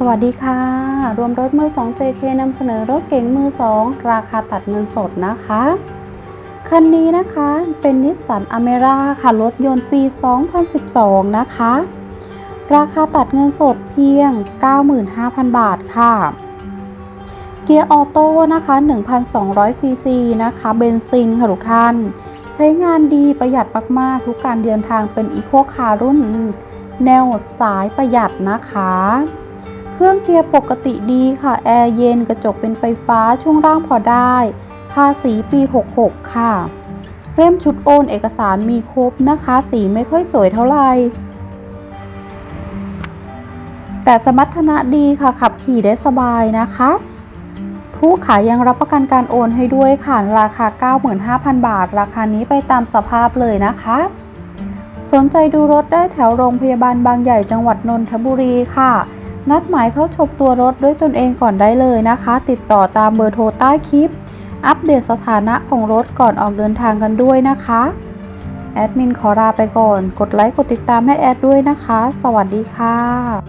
สวัสดีค่ะ รวมรถมือ 2 JK นำเสนอรถเก๋งมือ 2 ราคาตัดเงินสดนะคะ คันนี้นะคะเป็นนิสสันอเมร่าค่ะ รถยนต์ปี 2012 นะคะ ราคาตัดเงินสดเพียง 95,000 บาทค่ะ เกียร์ออโต้นะคะ 1,200 ซีซีนะคะ เบนซินค่ะทุกท่าน ใช้งานดีประหยัดมากๆ ทุกการเดินทางเป็นอีโคคาร์รุ่น แนวสายประหยัดนะคะ เครื่องเกียร์ปกติดีค่ะ แอร์เย็นกระจกเป็นไฟฟ้าช่วงล่างพอได้ ภาษีปี 66 ค่ะ เล่มชุดโอนเอกสารมีครบนะคะ สีไม่ค่อยสวยเท่าไหร่แต่สมรรถนะดีค่ะ ขับขี่ได้สบายนะคะ ผู้ขายยังรับประกันการโอนให้ด้วยค่ะราคา 95,000 บาท ราคานี้ไปตามสภาพเลยนะคะ สนใจดูรถได้แถวโรงพยาบาลบางใหญ่จังหวัดนนทบุรีค่ะ นัดหมายเข้าชมตัวรถด้วยตนเองก่อนได้เลยนะคะ ติดต่อตามเบอร์โทรใต้คลิป อัปเดตสถานะของรถก่อนออกเดินทางกันด้วยนะคะ แอดมินขอลาไปก่อน กดไลค์กดติดตามให้แอดด้วยนะคะ สวัสดีค่ะ